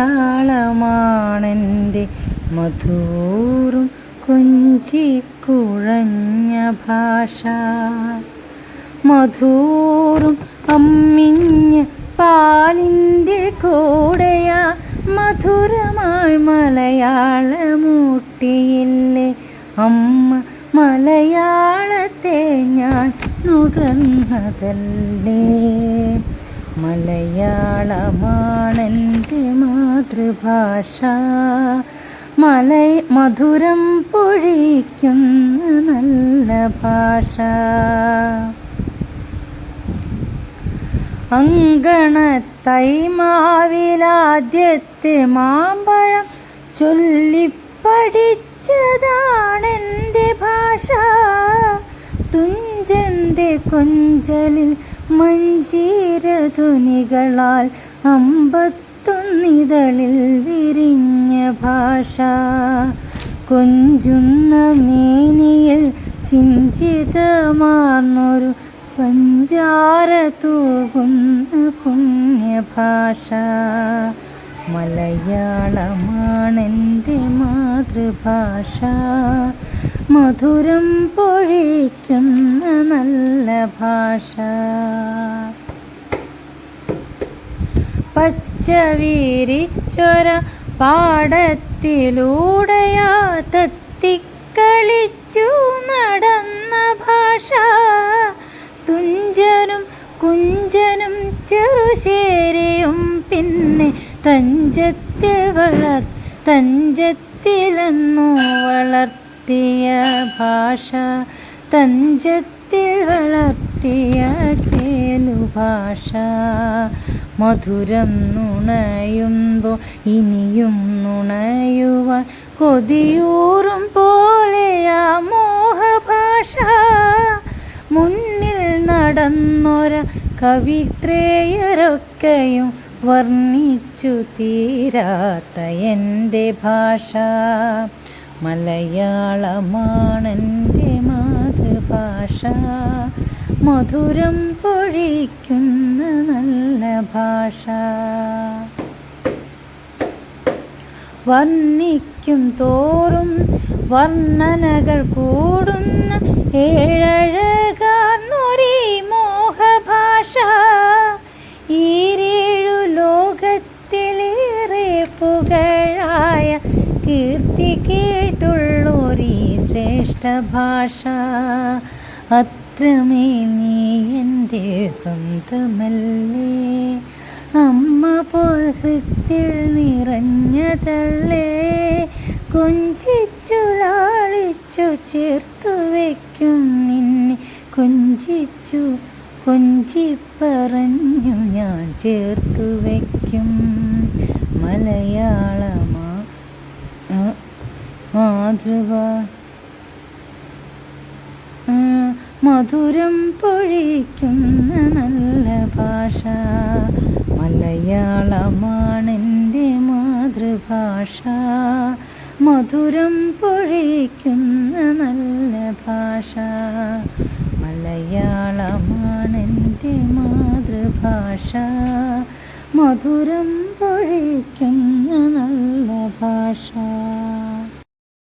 മലയാളമാണെന്റെ മധൂറും കൊഞ്ചി കുഴഞ്ഞ ഭാഷ. മധൂറും അമ്മിഞ്ഞ പാലിന്റെ കൂടെയാ മധുരമായി മലയാളമൂട്ടിയില്ലേ. അമ്മ മലയാളത്തെ ഞാൻ നുകർന്നതല്ലേ. മലയാളമാണെന്റെ മാതൃഭാഷ. മല മധുരം പൊഴിക്കുന്ന നല്ല ഭാഷ. അങ്കണത്തൈമാവിലാദ്യത്തെ മാമ്പഴം ചൊല്ലിപ്പടിച്ചതാണെന്റെ ഭാഷ. തുഞ്ചന്റെ കൊഞ്ചലിൽ മഞ്ചീരധുനികളാൽ അമ്പത്തൊന്നിതളിൽ വിരിഞ്ഞ ഭാഷ. കൊഞ്ചുന്ന മേനിയിൽ ചിഞ്ചിതമാർന്നൊരു പഞ്ചാര തൂകുന്ന പുണ്യഭാഷ. മലയാളമാണെന്റെ മാതൃഭാഷ. മധുരം പൊഴിക്കുന്ന നല്ല ഭാഷ. പച്ച വീരിച്ചൊര പാടത്തിലൂടെയാ തത്തിക്കളിച്ചു നടന്ന ഭാഷ. തുഞ്ചനും കുഞ്ചനും ചെറുശേരിയും പിന്നെ തഞ്ചത്തിൽ വളർ തഞ്ചത്തിലെന്നു വളർത്തിയ ഭാഷ തഞ്ചത്തിൽ വളർത്തിയ ചേലു ഭാഷ. മധുരം നുണയുമ്പോൾ ഇനിയും നുണയുവാൻ കൊതിയൂറും പോലെയാ മോഹഭാഷ. മുന്നിൽ നടന്നൊര കവിത്രേയരൊക്കെയും വർണിച്ചു തീരാത്ത എന്റെ ഭാഷ. മലയാളമാണെന്റെ മാതൃഭാഷ. മധുരം പൊഴിക്കുന്ന നല്ല ഭാഷ. വർണിക്കും തോറും വർണനകൾ കൂടുന്ന ഏഴഴകാർന്നൊരീ ശ്രേഷ്ഠ ഭാഷ അത്രമേ നീ എന്റെ സ്വന്തമല്ലേ. അമ്മ പോൽ ഹൃത്തിൽ നിറഞ്ഞതല്ലേ കൊഞ്ചിച്ചു ലാളിച്ചു ചേർത്തു വയ്ക്കും നിന്നെ. കൊഞ്ചിച്ചു കൊഞ്ചി പറഞ്ഞു ഞാൻ ചേർത്തു വയ്ക്കും. മലയാളമാ ആ, മധുരം പൊഴിക്കുന്ന നല്ല ഭാഷ. മലയാളമാണെന്റെ മാതൃഭാഷ. മധുരം പൊഴിക്കുന്ന നല്ല ഭാഷ. മലയാളമാണെന്റെ മാതൃഭാഷ. മധുരം പൊഴിക്കുന്ന നല്ല ഭാഷ.